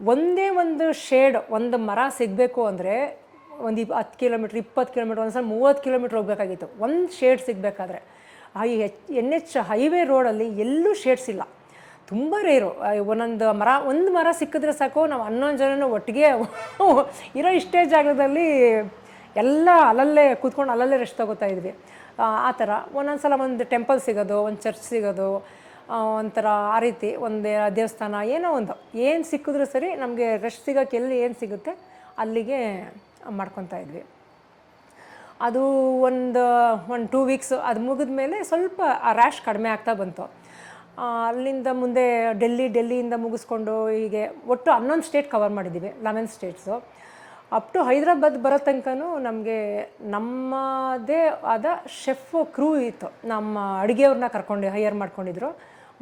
ಒಂದೇ ಒಂದು ಶೇಡ್, ಒಂದು ಮರ ಸಿಗಬೇಕು ಅಂದರೆ ಒಂದು ಇಪ್ ಹತ್ತು ಕಿಲೋಮೀಟ್ರ್, ಇಪ್ಪತ್ತು ಕಿಲೋಮೀಟ್ರ್, ಒಂದು ಸಲ ಮೂವತ್ತು ಕಿಲೋಮೀಟ್ರ್ ಹೋಗ್ಬೇಕಾಗಿತ್ತು. ಒಂದು ಶೇಡ್ ಸಿಗಬೇಕಾದ್ರೆ. ಆ ಎಚ್ ಎನ್ ಎಚ್ ಹೈವೇ ರೋಡಲ್ಲಿ ಎಲ್ಲೂ ಶೇಡ್ಸ್ ಇಲ್ಲ. ತುಂಬ ರೇರು. ಒಂದೊಂದು ಮರ, ಒಂದು ಮರ ಸಿಕ್ಕಿದ್ರೆ ಸಾಕು, ನಾವು ಹನ್ನೊಂದು ಜನನೂ ಒಟ್ಟಿಗೆ ಇರೋ ಇಷ್ಟೇ ಜಾಗದಲ್ಲಿ ಎಲ್ಲ ಅಲ್ಲಲ್ಲೇ ಕೂತ್ಕೊಂಡು ಅಲ್ಲಲ್ಲೇ ರೆಸ್ಟ್ ತಗೋತಾ ಇದ್ವಿ. ಆ ಥರ. ಒಂದೊಂದು ಸಲ ಒಂದು ಟೆಂಪಲ್ ಸಿಗೋದು, ಒಂದು ಚರ್ಚ್ ಸಿಗೋದು ಒಂಥರ ಆ ರೀತಿ ಒಂದು ದೇವಸ್ಥಾನ ಏನೋ ಒಂದು. ಏನು ಸಿಕ್ಕಿದ್ರೂ ಸರಿ ನಮಗೆ ರಶ್ ಸಿಗೋಕ್ಕೆ ಎಲ್ಲಿ ಏನು ಸಿಗುತ್ತೆ ಅಲ್ಲಿಗೆ ಮಾಡ್ಕೊತಾ ಇದ್ವಿ. ಅದು ಒಂದು ಒಂದು ಟೂ ವೀಕ್ಸ್ ಅದು ಮುಗಿದ ಮೇಲೆ ಸ್ವಲ್ಪ ಆ ರ್ಯಾಶ್ ಕಡಿಮೆ ಆಗ್ತಾ ಬಂತು. ಅಲ್ಲಿಂದ ಮುಂದೆ ಡೆಲ್ಲಿ, ಡೆಲ್ಲಿಯಿಂದ ಮುಗಿಸ್ಕೊಂಡು ಹೀಗೆ ಒಟ್ಟು ಹನ್ನೊಂದು ಸ್ಟೇಟ್ ಕವರ್ ಮಾಡಿದ್ದೀವಿ eleven states up to Hyderabad ಬರೋ ತನಕನೂ ನಮಗೆ ನಮ್ಮದೇ ಆದ ಶೆಫ್ ಕ್ರೂ ಇತ್ತು. ನಮ್ಮ ಅಡುಗೆಯವ್ರನ್ನ ಕರ್ಕೊಂಡು ಹೈಯರ್ ಮಾಡ್ಕೊಂಡಿದ್ರು.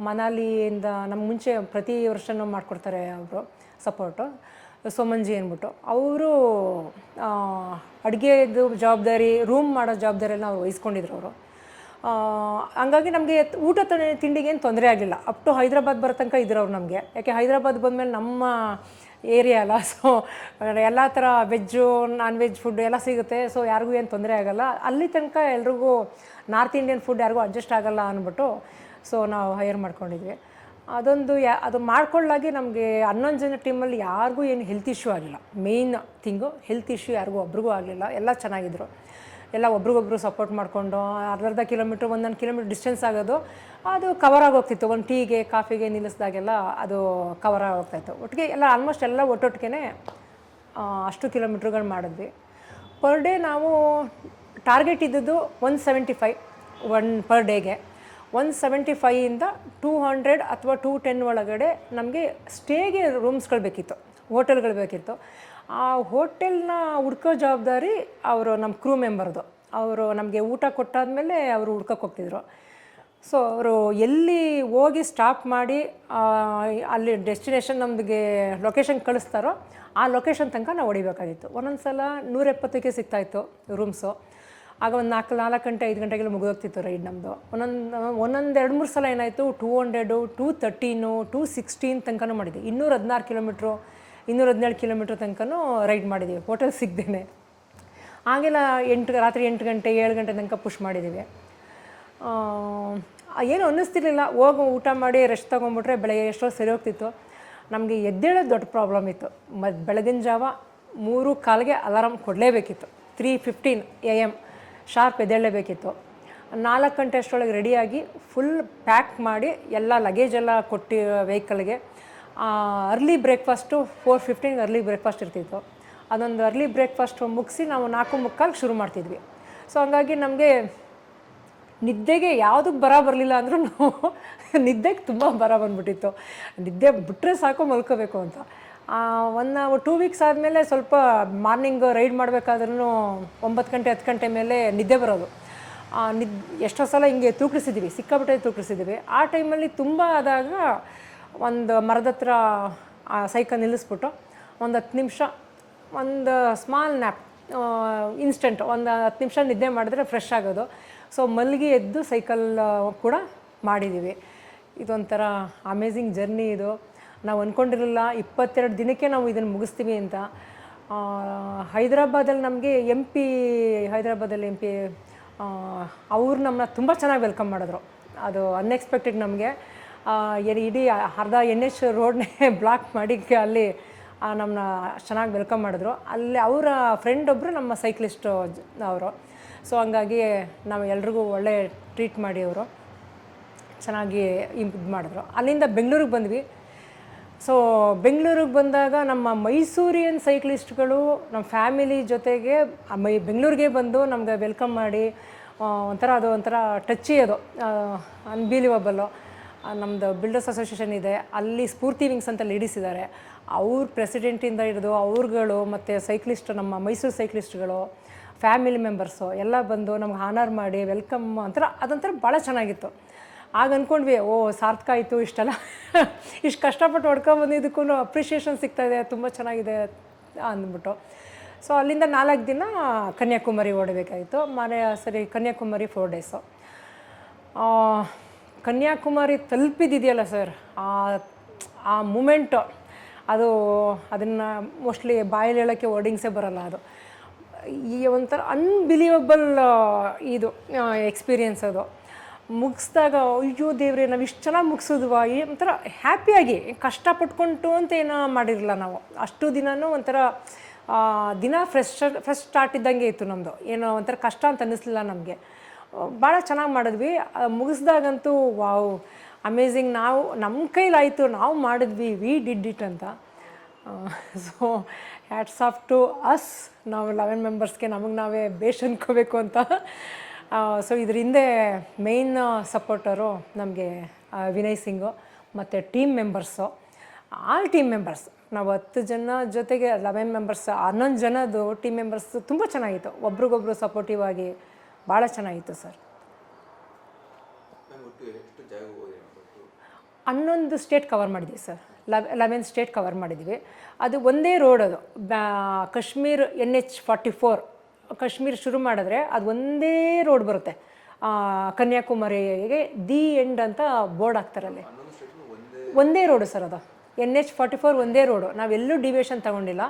ಮನಾಲಿಯಿಂದ ನಮ್ಮ ಮುಂಚೆ ಪ್ರತಿ ವರ್ಷನೂ ಮಾಡಿಕೊಡ್ತಾರೆ ಅವರು ಸಪೋರ್ಟು ಸೋಮಂಜಿ ಅಂದ್ಬಿಟ್ಟು. ಅವರು ಅಡುಗೆದು ಜವಾಬ್ದಾರಿ ರೂಮ್ ಮಾಡೋ ಜವಾಬ್ದಾರಿ ಎಲ್ಲ ಅವ್ರು ವಹಿಸ್ಕೊಂಡಿದ್ರು ಅವರು. ಹಂಗಾಗಿ ನಮಗೆ ಊಟ ತಿಂಡಿಗೆ ಏನು ತೊಂದರೆ ಆಗಲಿಲ್ಲ. ಅಪ್ ಟು ಹೈದ್ರಾಬಾದ್ ಬರೋ ತನಕ ಇದ್ರು ಅವ್ರು ನಮಗೆ. ಯಾಕೆ ಹೈದ್ರಾಬಾದ್ ಬಂದಮೇಲೆ ನಮ್ಮ ಏರಿಯಾ ಅಲ್ಲ ಸೊ ಎಲ್ಲ ಥರ ವೆಜ್ಜು ನಾನ್ ವೆಜ್ ಫುಡ್ ಎಲ್ಲ ಸಿಗುತ್ತೆ. ಸೊ ಯಾರಿಗೂ ಏನು ತೊಂದರೆ ಆಗಲ್ಲ. ಅಲ್ಲಿ ತನಕ ಎಲ್ರಿಗೂ ನಾರ್ತ್ ಇಂಡಿಯನ್ ಫುಡ್ ಯಾರಿಗೂ ಅಡ್ಜಸ್ಟ್ ಆಗಲ್ಲ ಅಂದ್ಬಿಟ್ಟು ಸೊ ನಾವು ಹೈಯರ್ ಮಾಡ್ಕೊಂಡಿದ್ವಿ. ಅದೊಂದು ಯಾ, ಅದು ಮಾಡ್ಕೊಳ್ಳಾಗಿ ನಮಗೆ ಹನ್ನೊಂದು ಜನ ಟೀಮಲ್ಲಿ ಯಾರಿಗೂ ಏನು ಹೆಲ್ತ್ ಇಶ್ಯೂ ಆಗಿಲ್ಲ. ಮೇಯ್ನ್ ಥಿಂಗು ಹೆಲ್ತ್ ಇಶ್ಯೂ ಯಾರಿಗೂ ಒಬ್ರಿಗೂ ಆಗಲಿಲ್ಲ. ಎಲ್ಲ ಚೆನ್ನಾಗಿದ್ರು. ಎಲ್ಲ ಒಬ್ರಿಗೊಬ್ರು ಸಪೋರ್ಟ್ ಮಾಡಿಕೊಂಡು ಅರ್ಧ ಅರ್ಧ ಕಿಲೋಮೀಟ್ರ್ ಒಂದೊಂದು ಕಿಲೋಮೀಟ್ರ್ ಡಿಸ್ಟೆನ್ಸ್ ಆಗೋದು, ಅದು ಕವರ್ ಆಗೋಗ್ತಿತ್ತು. ಒಂದು ಟೀಗೆ ಕಾಫಿಗೆ ನಿಲ್ಲಿಸಿದಾಗೆಲ್ಲ ಅದು ಕವರ್ ಆಗೋಗ್ತಾಯಿತ್ತು. ಒಟ್ಟಿಗೆ ಎಲ್ಲ ಆಲ್ಮೋಸ್ಟ್ ಎಲ್ಲ ಒಟ್ಟೊಟ್ಟಿಗೆ ಅಷ್ಟು ಕಿಲೋಮೀಟ್ರ್ಗಳು ಮಾಡಿದ್ವಿ. ಪರ್ ಡೇ ನಾವು ಟಾರ್ಗೆಟ್ ಇದ್ದದ್ದು one seventy five one per ಡೇಗೆ ಒನ್ ಸೆವೆಂಟಿ ಫೈಯಿಂದ ಟೂ ಹಂಡ್ರೆಡ್ ಅಥವಾ ಟೂ ಟೆನ್ ಒಳಗಡೆ ನಮಗೆ ಸ್ಟೇಗೆ ರೂಮ್ಸ್ಗಳು ಬೇಕಿತ್ತು, ಹೋಟೆಲ್ಗಳು ಬೇಕಿತ್ತು. ಆ ಹೋಟೆಲ್ನ ಹುಡ್ಕೋ ಜವಾಬ್ದಾರಿ ಅವರು ನಮ್ಮ ಕ್ರೂ ಮೆಂಬರ್ದು. ಅವರು ನಮಗೆ ಊಟ ಕೊಟ್ಟಾದಮೇಲೆ ಅವರು ಹುಡ್ಕೋಕ್ಕೆ ಹೋಗ್ತಿದ್ರು. ಸೊ ಅವರು ಎಲ್ಲಿ ಹೋಗಿ ಸ್ಟಾಪ್ ಮಾಡಿ ಅಲ್ಲಿ ಡೆಸ್ಟಿನೇಷನ್ ನಮಗೆ ಲೊಕೇಶನ್ ಕಳಿಸ್ತಾರೋ ಆ ಲೊಕೇಶನ್ ತನಕ ನಾವು ಹೊಡಿಬೇಕಾಗಿತ್ತು. ಒಂದೊಂದು ಸಲ ನೂರೆಪ್ಪತ್ತಕ್ಕೆ ಸಿಗ್ತಾಯಿತ್ತು ರೂಮ್ಸು. ಆಗ ಒಂದು ನಾಲ್ಕು ನಾಲ್ಕು ಗಂಟೆ, ಐದು ಗಂಟೆಗೆಲ್ಲ ಮುಗಿದೋಗ್ತಿತ್ತು ರೈಡ್ ನಮ್ಮದು ಒಂದೊಂದು ಒಂದೊಂದು ಎರಡು ಮೂರು ಸಲ ಏನಾಯಿತು two hundred two thirteen two sixteen ತನಕನೂ ಮಾಡಿದ್ವಿ. ಇನ್ನೂರ ಹದಿನಾರು ಕಿಲೋಮೀಟ್ರು, ಇನ್ನೂರ ಹದಿನೇಳು ಕಿಲೋಮೀಟ್ರ್ ತನಕನೂ ರೈಡ್ ಮಾಡಿದ್ದೀವಿ ಹೋಟೆಲ್ ಸಿಗ್ದೇನೆ. ಆಗೆಲ್ಲ ಎಂಟು ರಾತ್ರಿ ಎಂಟು ಗಂಟೆ, ಏಳು ಗಂಟೆ ತನಕ ಪುಷ್ ಮಾಡಿದ್ದೀವಿ ಏನು ಅನ್ನಿಸ್ತಿರ್ಲಿಲ್ಲ. ಹೋಗಿ ಊಟ ಮಾಡಿ ರೆಸ್ಟ್ ತೊಗೊಂಬಿಟ್ರೆ ಬೆಳಗ್ಗೆ ಎಷ್ಟೋ ಸರಿ ಹೋಗ್ತಿತ್ತು. ನಮಗೆ ಎದ್ದೇಳೋದು ದೊಡ್ಡ ಪ್ರಾಬ್ಲಮ್ ಇತ್ತು. ಮತ್ತು ಬೆಳಗಿನ ಜಾವ ಮೂರು ಕಾಲಿಗೆ alarm ಕೊಡಲೇಬೇಕಿತ್ತು. Three fifteen A M sharp ಎದ್ದೇಳಲೇಬೇಕಿತ್ತು ನಾಲ್ಕು ಗಂಟೆ ಅಷ್ಟರೊಳಗೆ ರೆಡಿಯಾಗಿ ಫುಲ್ ಪ್ಯಾಕ್ ಮಾಡಿ ಎಲ್ಲ ಲಗೇಜ್ ಎಲ್ಲ ಕೊಟ್ಟು ವೆಹಿಕಲ್ಗೆ ಅರ್ಲಿ ಬ್ರೇಕ್ಫಾಸ್ಟು ಫೋರ್ ಫಿಫ್ಟೀನ್ಗೆ ಅರ್ಲಿ ಬ್ರೇಕ್ಫಾಸ್ಟ್ ಇರ್ತಿತ್ತು. ಅದೊಂದು ಅರ್ಲಿ ಬ್ರೇಕ್ಫಾಸ್ಟ್ ಮುಗಿಸಿ ನಾವು ನಾಲ್ಕು ಮುಕ್ಕಾಲ್ಗೆ ಶುರು ಮಾಡ್ತಿದ್ವಿ. ಸೊ ಹಂಗಾಗಿ ನಮಗೆ ನಿದ್ದೆಗೆ ಯಾವುದಕ್ಕೆ ಬರ ಬರಲಿಲ್ಲ ಅಂದರೂ ನಾವು ನಿದ್ದೆಗೆ ತುಂಬ ಬರ ಬಂದ್ಬಿಟ್ಟಿತ್ತು. ನಿದ್ದೆ ಬಿಟ್ಟರೆ ಸಾಕು ಮಲ್ಕೋಬೇಕು ಅಂತ. ಒನ್ ಟೂ ವೀಕ್ಸ್ ಆದಮೇಲೆ ಸ್ವಲ್ಪ ಮಾರ್ನಿಂಗ್ ರೈಡ್ ಮಾಡಬೇಕಾದ್ರೂ ಒಂಬತ್ತು ಗಂಟೆ, ಹತ್ತು ಗಂಟೆ ಮೇಲೆ ನಿದ್ದೆ ಬರೋದು. ನಿದ್, ಎಷ್ಟೋ ಸಲ ಹಿಂಗೆ ತೂಕಿಸಿದ್ದೀವಿ ಸಿಕ್ಕಾಬಿಟ್ಟೆ ತೂಕಿಸಿದ್ದೀವಿ ಆ ಟೈಮಲ್ಲಿ ತುಂಬ ಆದಾಗ ಒಂದು ಮರದ ಹತ್ರ ಸೈಕಲ್ ನಿಲ್ಲಿಸ್ಬಿಟ್ಟು ಒಂದು ಹತ್ತು ನಿಮಿಷ, ಒಂದು ಸ್ಮಾಲ್ ನ್ಯಾಪ್ ಇನ್ಸ್ಟೆಂಟ್ ಒಂದು ಹತ್ತು ನಿಮಿಷ ನಿದ್ದೆ ಮಾಡಿದ್ರೆ ಫ್ರೆಶ್ ಆಗೋದು. ಸೊ ಮಲಗಿ ಎದ್ದು ಸೈಕಲ್ ಕೂಡ ಮಾಡಿದ್ದೀವಿ ಇದೊಂಥರ ಅಮೇಝಿಂಗ್ ಜರ್ನಿ ಇದು. ನಾವು ಅಂದ್ಕೊಂಡಿರಲಿಲ್ಲ ಇಪ್ಪತ್ತೆರಡು ದಿನಕ್ಕೆ ನಾವು ಇದನ್ನು ಮುಗಿಸ್ತೀವಿ ಅಂತ. ಹೈದರಾಬಾದಲ್ಲಿ ನಮಗೆ ಎಂ ಪಿ, ಹೈದರಾಬಾದಲ್ಲಿ ಎಂ ಪಿ ಅವ್ರು ನಮ್ಮನ್ನ ತುಂಬ ಚೆನ್ನಾಗಿ ವೆಲ್ಕಮ್ ಮಾಡಿದ್ರು. ಅದು ಅನ್ಎಕ್ಸ್ಪೆಕ್ಟೆಡ್ ನಮಗೆ. ಇಡೀ ಅರ್ಧ ಎನ್ ಎಚ್ ರೋಡ್ನೇ ಬ್ಲಾಕ್ ಮಾಡಿ ಅಲ್ಲಿ ನಮ್ಮನ್ನ ಚೆನ್ನಾಗಿ ವೆಲ್ಕಮ್ ಮಾಡಿದ್ರು. ಅಲ್ಲಿ ಅವರ ಫ್ರೆಂಡ್ ಒಬ್ಬರು ನಮ್ಮ ಸೈಕ್ಲಿಸ್ಟು ಅವರು. ಸೊ ಹಂಗಾಗಿ ನಾವು ಎಲ್ರಿಗೂ ಒಳ್ಳೆ ಟ್ರೀಟ್ ಮಾಡಿ ಅವರು. ಚೆನ್ನಾಗಿ ಇದು ಮಾಡಿದ್ರು. ಅಲ್ಲಿಂದ ಬೆಂಗಳೂರಿಗೆ ಬಂದ್ವಿ. ಸೊ ಬೆಂಗಳೂರಿಗೆ ಬಂದಾಗ ನಮ್ಮ ಮೈಸೂರಿಯನ್ ಸೈಕ್ಲಿಸ್ಟ್ಗಳು ನಮ್ಮ ಫ್ಯಾಮಿಲಿ ಜೊತೆಗೆ ಮೈ ಬೆಂಗಳೂರಿಗೆ ಬಂದು ನಮ್ಗೆ ವೆಲ್ಕಮ್ ಮಾಡಿ ಒಂಥರ ಅದು ಒಂಥರ ಟಚ್ಚಿ ಅದು ಅನ್ಬಿಲಿವಬಲ್ಲು ನಮ್ಮದು ಬಿಲ್ಡರ್ಸ್ ಅಸೋಸಿಯೇಷನ್ ಇದೆ, ಅಲ್ಲಿ ಸ್ಫೂರ್ತಿ ವಿಂಗ್ಸ್ ಅಂತ ಲೇಡೀಸ್ ಇದ್ದಾರೆ ಅವ್ರ ಪ್ರೆಸಿಡೆಂಟಿಂದ ಹಿಡಿದು ಅವ್ರುಗಳು ಮತ್ತು ಸೈಕ್ಲಿಸ್ಟ್ ನಮ್ಮ ಮೈಸೂರು ಸೈಕ್ಲಿಸ್ಟ್ಗಳು ಫ್ಯಾಮಿಲಿ ಮೆಂಬರ್ಸು ಎಲ್ಲ ಬಂದು ನಮ್ಗೆ ಹಾನರ್ ಮಾಡಿ ವೆಲ್ಕಮ್ ಒಂಥರ ಅದೊಂಥರ ಭಾಳ ಚೆನ್ನಾಗಿತ್ತು. ಆಗ ಅಂದ್ಕೊಂಡ್ವಿ ಓ, ಸಾರ್ಥಕ ಆಯಿತು ಇಷ್ಟೆಲ್ಲ. ಇಷ್ಟು ಕಷ್ಟಪಟ್ಟು ಹೊಡ್ಕೊಂಬಂದಿದ್ದಕ್ಕೂ ಅಪ್ರಿಷಿಯೇಷನ್ ಸಿಗ್ತಾಯಿದೆ ತುಂಬ ಚೆನ್ನಾಗಿದೆ ಅಂದ್ಬಿಟ್ಟು. ಸೊ ಅಲ್ಲಿಂದ ನಾಲ್ಕು ದಿನ ಕನ್ಯಾಕುಮಾರಿ ಓಡಬೇಕಾಯಿತು. ಮನೆ, ಸರಿ, ಕನ್ಯಾಕುಮಾರಿ ಫೋರ್ ಡೇಸು ಕನ್ಯಾಕುಮಾರಿ ತಲುಪಿದಿದೆಯಲ್ಲ ಸರ್ ಆ ಆ ಮೂಮೆಂಟು ಅದು ಅದನ್ನು ಮೋಸ್ಟ್ಲಿ ಬಾಯಲ್ಲಿ ಹೇಳೋಕ್ಕೆ ವರ್ಡಿಂಗ್ಸೇ ಬರಲ್ಲ ಅದು. ಈ ಒಂಥರ ಅನ್ಬಿಲಿಯಬಲ್ ಇದು ಎಕ್ಸ್ಪೀರಿಯನ್ಸ್ ಅದು. ಮುಗಿಸ್ದಾಗ, ಅಯ್ಯೋ ದೇವ್ರೆ, ನಾವು ಇಷ್ಟು ಚೆನ್ನಾಗಿ ಮುಗಿಸಿದ್ವಾ? ಒಂಥರ ಹ್ಯಾಪಿಯಾಗಿ ಕಷ್ಟಪಟ್ಕೊಂಡು ಅಂತ ಏನೋ ಮಾಡಿರಲಿಲ್ಲ ನಾವು. ಅಷ್ಟು ದಿನವೂ ಒಂಥರ ದಿನ ಫ್ರೆಶ್ ಫ್ರೆಶ್ ಸ್ಟಾರ್ಟ್ ಇದ್ದಂಗೆ ಇತ್ತು ನಮ್ಮದು ಏನೋ ಒಂಥರ ಕಷ್ಟ ಅಂತ ಅನ್ನಿಸ್ಲಿಲ್ಲ ನಮಗೆ. ಭಾಳ ಚೆನ್ನಾಗಿ ಮಾಡಿದ್ವಿ. ಮುಗಿಸ್ದಾಗಂತೂ, ವಾವ್ ಅಮೇಝಿಂಗ್ ನಾವು ನಮ್ಮ ಕೈಲಾಯಿತು, ನಾವು ಮಾಡಿದ್ವಿ ವಿ ಡಿಡ್ ಇಟ್ ಅಂತ. So hats off to us ನಾವು ಲೆವೆನ್ ಮೆಂಬರ್ಸ್ಗೆ ನಮಗೆ ನಾವೇ ಬೇಷ್ ಅಂದ್ಕೋಬೇಕು ಅಂತ. ಸೊ ಇದ್ರ ಹಿಂದೆ ಮೇಯ್ನ್ ಸಪೋರ್ಟರು ನಮಗೆ ವಿನಯ್ ಸಿಂಗು ಮತ್ತು team members all team members ನಾವು ಹತ್ತು ಜನ ಜೊತೆಗೆ ಲೆವೆನ್ ಮೆಂಬರ್ಸ್ ಹನ್ನೊಂದು ಜನದ್ದು ಟೀಮ್ ಮೆಂಬರ್ಸ್ ತುಂಬ ಚೆನ್ನಾಗಿತ್ತು. ಒಬ್ರಿಗೊಬ್ರು ಸಪೋರ್ಟಿವ್ ಆಗಿ ಭಾಳ ಚೆನ್ನಾಗಿತ್ತು ಸರ್. ಹನ್ನೊಂದು ಸ್ಟೇಟ್ ಕವರ್ ಮಾಡಿದ್ವಿ ಸರ್. ಲೆವ್ ಲೆವೆನ್ ಸ್ಟೇಟ್ ಕವರ್ ಮಾಡಿದ್ವಿ. ಅದು ಒಂದೇ ರೋಡ್ ಅದು. ಬ್ಯಾ Kashmir N H forty four Kashmir ಶುರು ಮಾಡಿದ್ರೆ ಅದು ಒಂದೇ ರೋಡ್ ಬರುತ್ತೆ. ಕನ್ಯಾಕುಮಾರಿಗೆ ದಿ ಎಂಡ್ ಅಂತ ಬೋರ್ಡ್ ಹಾಕ್ತಾರೆ ಅಲ್ಲಿ. ಒಂದೇ ಒಂದೇ ರೋಡು ಸರ್ ಅದು. ಎನ್ ಎಚ್ ಫಾರ್ಟಿ ಫೋರ್ ಒಂದೇ ರೋಡು ನಾವೆಲ್ಲೂ ಡಿವಿಯೇಷನ್ ತಗೊಂಡಿಲ್ಲ.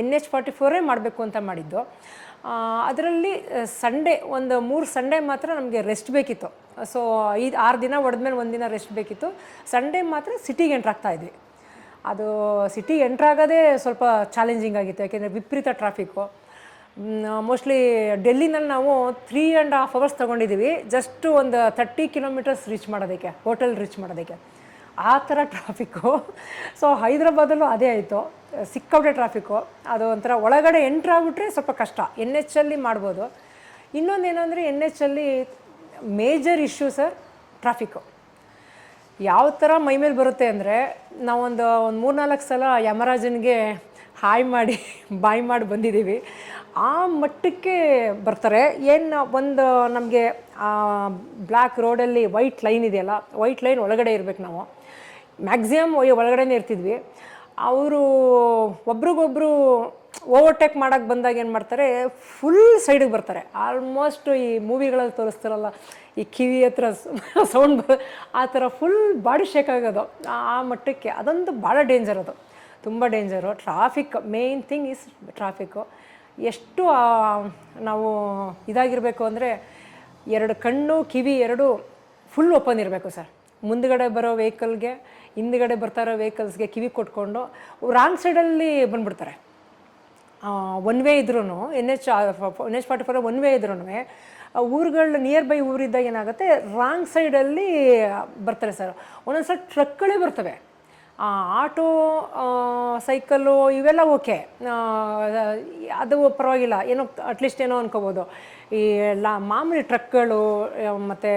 ಎನ್ ಎಚ್ ಫಾರ್ಟಿ ಫೋರೇ ಮಾಡಬೇಕು ಅಂತ ಮಾಡಿದ್ದು. ಅದರಲ್ಲಿ ಸಂಡೇ ಒಂದು ಮೂರು ಸಂಡೇ ಮಾತ್ರ ನಮಗೆ ರೆಸ್ಟ್ ಬೇಕಿತ್ತು. ಸೊ ಐದು, ಆರು ದಿನ ಹೊಡೆದ್ಮೇಲೆ ಒಂದಿನ ರೆಸ್ಟ್ ಬೇಕಿತ್ತು. ಸಂಡೇ ಮಾತ್ರ ಸಿಟಿಗೆ ಎಂಟ್ರ್ ಆಗ್ತಾ ಇದ್ವಿ. ಅದು ಸಿಟಿಗೆ ಎಂಟ್ರ್ ಆಗೋದೇ ಸ್ವಲ್ಪ ಚಾಲೆಂಜಿಂಗ್ ಆಗಿತ್ತು. ಯಾಕೆಂದರೆ ವಿಪರೀತ ಟ್ರಾಫಿಕ್ಕು ಮೋಸ್ಟ್ಲಿ ಡೆಲ್ಲಿನಲ್ಲಿ ನಾವು ತ್ರೀ ಆ್ಯಂಡ್ ಹಾಫ್ ಅವರ್ಸ್ ತೊಗೊಂಡಿದ್ದೀವಿ. ಜಸ್ಟ್ ಒಂದು ತರ್ಟಿ ಕಿಲೋಮೀಟರ್ಸ್ ರೀಚ್ ಮಾಡೋದಕ್ಕೆ ಹೋಟೆಲ್ ರೀಚ್ ಮಾಡೋದಕ್ಕೆ. ಆ ಥರ ಟ್ರಾಫಿಕ್ಕು ಸೊ ಹೈದ್ರಾಬಾದಲ್ಲೂ ಅದೇ ಆಯಿತು. ಸಿಕ್ಕಾಪಟ್ಟೆ ಟ್ರಾಫಿಕ್ಕು ಅದು ಒಂಥರ ಒಳಗಡೆ ಎಂಟ್ರ್ ಆಗಿಬಿಟ್ರೆ ಸ್ವಲ್ಪ ಕಷ್ಟ. ಎನ್ ಎಚ್ ಅಲ್ಲಿ ಮಾಡ್ಬೋದು. ಇನ್ನೊಂದು ಏನಂದರೆ ಎನ್ ಎಚ್ ಅಲ್ಲಿ ಮೇಜರ್ ಇಶ್ಯೂ ಸರ್ ಟ್ರಾಫಿಕ್ಕು ಯಾವ ಥರ ಮೈಮೇಲೆ ಬರುತ್ತೆ ಅಂದರೆ ನಾವೊಂದು ಒಂದು ಮೂರ್ನಾಲ್ಕು ಸಲ ಯಮರಾಜನಿಗೆ ಹಾಯ್ ಮಾಡಿ ಬಾಯ್ ಮಾಡಿ ಬಂದಿದ್ದೀವಿ. ಆ ಮಟ್ಟಕ್ಕೆ ಬರ್ತಾರೆ. ಏನು ಒಂದು ನಮಗೆ ಬ್ಲ್ಯಾಕ್ ರೋಡಲ್ಲಿ ವೈಟ್ ಲೈನ್ ಇದೆಯಲ್ಲ, ವೈಟ್ ಲೈನ್ ಒಳಗಡೆ ಇರ್ಬೇಕು ನಾವು. ಮ್ಯಾಕ್ಸಿಮಮ್ ಒಳಗಡೆನೇ ಇರ್ತಿದ್ವಿ. ಅವರು ಒಬ್ರಿಗೊಬ್ರು ಓವರ್ಟೇಕ್ ಮಾಡೋಕ್ಕೆ ಬಂದಾಗ ಏನು ಮಾಡ್ತಾರೆ, ಫುಲ್ ಸೈಡಿಗೆ ಬರ್ತಾರೆ. ಆಲ್ಮೋಸ್ಟ್ ಈ ಮೂವಿಗಳಲ್ಲಿ ತೋರಿಸ್ತಾರಲ್ಲ, ಈ ಕಿವಿ ಹತ್ರ ಸೌಂಡ್ ಬರ ಆ ಥರ ಫುಲ್ ಬಾಡಿ ಶೇಕ್ ಆಗೋದು. ಆ- ಆ ಮಟ್ಟಕ್ಕೆ ಅದೊಂದು ಭಾಳ ಡೇಂಜರ್ ಅದು. ತುಂಬ danger. Traffic, main thing is traffic. ಎಷ್ಟು ನಾವು ಇದಾಗಿರಬೇಕು ಅಂದರೆ ಎರಡು ಕಣ್ಣು, ಕಿವಿ ಎರಡು ಫುಲ್ ಓಪನ್ ಇರಬೇಕು ಸರ್. ಮುಂದ್ಗಡೆ ಬರೋ ವೆಹಿಕಲ್ಗೆ ಹಿಂದ್ಗಡೆ ಬರ್ತಾ ಇರೋ ವೆಹಿಕಲ್ಸ್ಗೆ ಕಿವಿ ಕೊಟ್ಕೊಂಡು ರಾಂಗ್ ಸೈಡಲ್ಲಿ ಬಂದುಬಿಡ್ತಾರೆ. ಒನ್ ವೇ ಇದ್ರೂ N H N H forty four one way ಇದ್ರೂ ಊರುಗಳ ನಿಯರ್ ಬೈ ಊರಿದ್ದಾಗ ಏನಾಗುತ್ತೆ ರಾಂಗ್ ಸೈಡಲ್ಲಿ ಬರ್ತಾರೆ ಸರ್. ಒಂದೊಂದು ಸಲ ಟ್ರಕ್ಗಳೇ ಬರ್ತವೆ. ಆಟೋ ಸೈಕಲ್ಲು ಇವೆಲ್ಲ ಓಕೆ. ಅದು ಪರವಾಗಿಲ್ಲ. ಏನೋ ಅಟ್ಲೀಸ್ಟ್ ಏನೋ ಅನ್ಕೋಬೋದು. ಈ ಎಲ್ಲ ಮಾಮೂಲಿ ಟ್ರಕ್ಗಳು ಮತ್ತು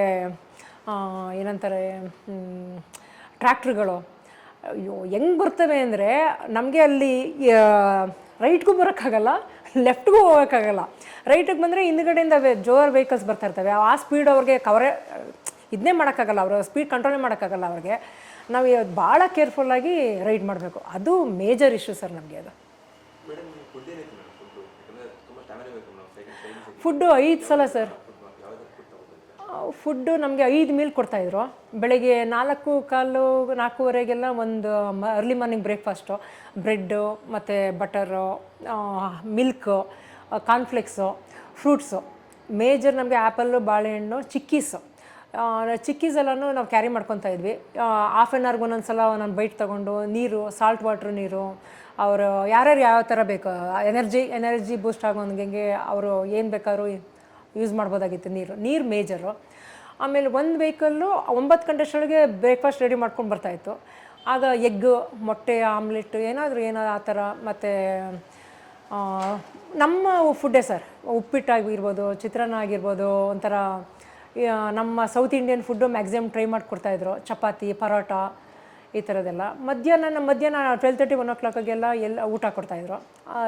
ಏನಂತಾರೆ ಟ್ರ್ಯಾಕ್ಟ್ರುಗಳು ಅಯ್ಯೋ, ಹೆಂಗೆ ಬರ್ತವೆ ಅಂದರೆ ನಮಗೆ ಅಲ್ಲಿ ರೈಟ್ಗೂ ಬರೋಕ್ಕಾಗಲ್ಲ ಲೆಫ್ಟ್ಗೂ ಹೋಗೋಕ್ಕಾಗಲ್ಲ. ರೈಟಿಗೆ ಬಂದರೆ ಹಿಂದ್ಗಡೆಯಿಂದ ಜೋರ್ ವೆಹಿಕಲ್ಸ್ ಬರ್ತಾ ಇರ್ತವೆ. ಆ ಸ್ಪೀಡ್ ಅವ್ರಿಗೆ ಕವರೇ ಇದನ್ನೇ ಮಾಡೋಕ್ಕಾಗಲ್ಲ ಅವರು ಸ್ಪೀಡ್ ಕಂಟ್ರೋಲೇ ಮಾಡೋಕ್ಕಾಗಲ್ಲ ಅವ್ರಿಗೆ. ನಾವು ಇವತ್ತು ಭಾಳ ಕೇರ್ಫುಲ್ಲಾಗಿ ರೈಡ್ ಮಾಡಬೇಕು. ಅದು ಮೇಜರ್ ಇಶ್ಯೂ ಸರ್ ನಮಗೆ ಅದು. ಫುಡ್ಡು ಐದು ಸಲ ಸರ್ ಫುಡ್ಡು ನಮಗೆ ಐದು ಮೀಲ್ ಕೊಡ್ತಾಯಿದ್ರು ಬೆಳಗ್ಗೆ ನಾಲ್ಕು ಕಾಲು ನಾಲ್ಕೂವರೆಗೆಲ್ಲ ಒಂದು ಮ ಅರ್ಲಿ ಮಾರ್ನಿಂಗ್ ಬ್ರೇಕ್ಫಾಸ್ಟು ಬ್ರೆಡ್ಡು ಮತ್ತು butter milk cornflakes fruits major ನಮಗೆ ಆ್ಯಪಲ್ಲು ಬಾಳೆಹಣ್ಣು ಚಿಕ್ಕೀಸು ಚಿಕ್ಕೀಸ್ ಎಲ್ಲನೂ ನಾವು ಕ್ಯಾರಿ ಮಾಡ್ಕೊತಾ ಇದ್ವಿ. ಹಾಫ್ ಆನ್ ಅವರ್ಗೆ ಒಂದೊಂದು ಸಲ ಒಂದೊಂದು ಬೈಟ್ ತೊಗೊಂಡು, ನೀರು ಸಾಲ್ಟ್ ವಾಟ್ರ್ ನೀರು, ಅವರು ಯಾರ್ಯಾರು ಯಾವ ಥರ ಬೇಕು ಎನರ್ಜಿ ಎನರ್ಜಿ ಬೂಸ್ಟ್ ಆಗೋಂಗೆ ಅವರು ಏನು ಬೇಕಾದ್ರೂ ಯೂಸ್ ಮಾಡ್ಬೋದಾಗಿತ್ತು ನೀರು. ನೀರು ಮೇಜರು ಆಮೇಲೆ ಒಂದು ವೆಹಿಕಲ್ಲು ಒಂಬತ್ತು ಗಂಟೆಷ್ಟೊಳಗೆ ಬ್ರೇಕ್ಫಾಸ್ಟ್ ರೆಡಿ ಮಾಡ್ಕೊಂಡು ಬರ್ತಾಯಿತ್ತು ಆಗ ಎಗ್ಗು, ಮೊಟ್ಟೆ, ಆಮ್ಲೆಟ್ ಏನಾದರೂ ಏನೋ ಆ ಥರ ಮತ್ತು ನಮ್ಮ ಫುಡ್ಡೇ ಸರ್ ಉಪ್ಪಿಟ್ಟಾಗಿರ್ಬೋದು, ಚಿತ್ರಾನ್ನ ಆಗಿರ್ಬೋದು, ಒಂಥರ ನಮ್ಮ south Indian food maximum try ಮಾಡಿಕೊಡ್ತಾಯಿದ್ರು chapati, paratha, ಈ ಥರದ್ದೆಲ್ಲ ಮಧ್ಯಾಹ್ನ, ನಮ್ಮ ಮಧ್ಯಾಹ್ನ ಟ್ವೆಲ್ ತರ್ಟಿ ಒನ್ ಓ ಕ್ಲಾಕಾಗೆಲ್ಲ ಎಲ್ಲ ಊಟ ಕೊಡ್ತಾಯಿದ್ರು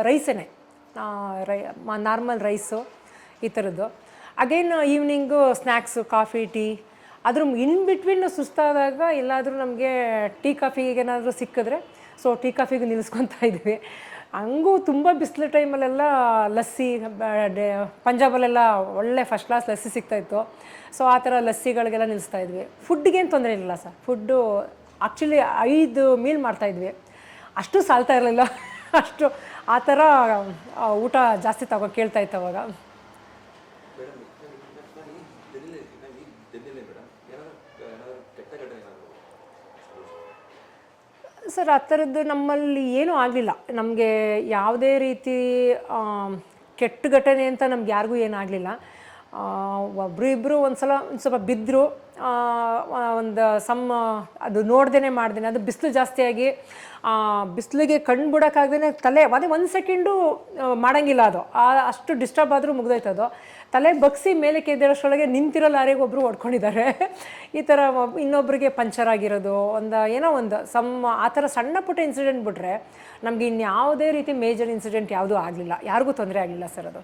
ರೈಸೇ ರೈ ನಾರ್ಮಲ್ ರೈಸು ಈ ಥರದ್ದು again evening snacks coffee tea ಅದ್ರ ಇನ್ ಬಿಟ್ವೀನ್ ಸುಸ್ತಾದಾಗ ಎಲ್ಲಾದರೂ ನಮಗೆ ಟೀ ಕಾಫಿಗೆ ಏನಾದರೂ ಸಿಕ್ಕಿದ್ರೆ ಸೊ ಟೀ ಕಾಫಿಗೆ ನಿಲ್ಲಿಸ್ಕೊತಾ ಇದ್ವಿ ಹಂಗೂ ತುಂಬ ಬಿಸಿಲು ಟೈಮಲ್ಲೆಲ್ಲ ಲಸ್ಸಿ ಡೇ, ಪಂಜಾಬಲ್ಲೆಲ್ಲ ಒಳ್ಳೆ ಫಸ್ಟ್ ಕ್ಲಾಸ್ ಲಸ್ಸಿ ಸಿಗ್ತಾಯಿತ್ತು ಸೊ ಆ ಥರ ಲಸ್ಸಿಗಳಿಗೆಲ್ಲ ನಿಲ್ಲಿಸ್ತಾ ಇದ್ವಿ. ಫುಡ್ಗೇನು ತೊಂದರೆ ಇಲ್ಲ ಸರ್. ಫುಡ್ಡು ಆ್ಯಕ್ಚುಲಿ ಐದು ಮೀಲ್ ಮಾಡ್ತಾಯಿದ್ವಿ ಅಷ್ಟು ಸಾಲ್ತಾ ಇರಲಿಲ್ಲ. ಅಷ್ಟು ಆ ಥರ ಊಟ ಜಾಸ್ತಿ ತಗೋ ಕೇಳ್ತಾ ಇತ್ತು ಅವಾಗ. ಸರ್, ಆ ಥರದ್ದು ನಮ್ಮಲ್ಲಿ ಏನೂ ಆಗಲಿಲ್ಲ ನಮಗೆ ಯಾವುದೇ ರೀತಿ ಕೆಟ್ಟ ಘಟನೆ ಅಂತ ನಮ್ಗೆ ಯಾರಿಗೂ ಏನಾಗಲಿಲ್ಲ ಒಬ್ಬರು ಇಬ್ಬರು ಒಂದು ಸಲ ಒಂದು ಸ್ವಲ್ಪ ಬಿದ್ದರು ಒಂದು ಸಮ್, ಅದು ನೋಡ್ದೇ ಮಾಡ್ದೇನೆ. ಅದು ಬಿಸಿಲು ಜಾಸ್ತಿಯಾಗಿ ಬಿಸಿಲಿಗೆ ಕಣ್ಣು ಬಿಡೋಕ್ಕಾಗ್ದೇ ತಲೆ, ಅದೇ ಒಂದು ಸೆಕೆಂಡು ಮಾಡೋಂಗಿಲ್ಲ ಅದು. ಅಷ್ಟು ಡಿಸ್ಟರ್ಬ್ ಆದರೂ ಮುಗ್ದೋಯ್ತು ಅದು. ತಲೆ ಬಗ್ಸಿ ಮೇಲೆ ಎದ್ದೇಳೋಷ್ಟರೊಳಗೆ ನಿಂತಿರೋ ಲಾರಿಗೆ ಒಬ್ಬರು ಹೊಡ್ಕೊಂಡಿದ್ದಾರೆ. ಈ ಥರ ಇನ್ನೊಬ್ಬರಿಗೆ ಪಂಚರ್ ಆಗಿರೋದು, ಒಂದು, ಏನೋ ಒಂದು, ಸಮ್, ಆ ಥರ ಸಣ್ಣ ಪುಟ್ಟ ಇನ್ಸಿಡೆಂಟ್ ಬಿಟ್ರೆ ನಮಗೆ ಇನ್ಯಾವುದೇ ರೀತಿ ಮೇಜರ್ ಇನ್ಸಿಡೆಂಟ್ ಯಾವುದೂ ಆಗಲಿಲ್ಲ. ಯಾರಿಗೂ ತೊಂದರೆ ಆಗಲಿಲ್ಲ ಸರ್ ಅದು.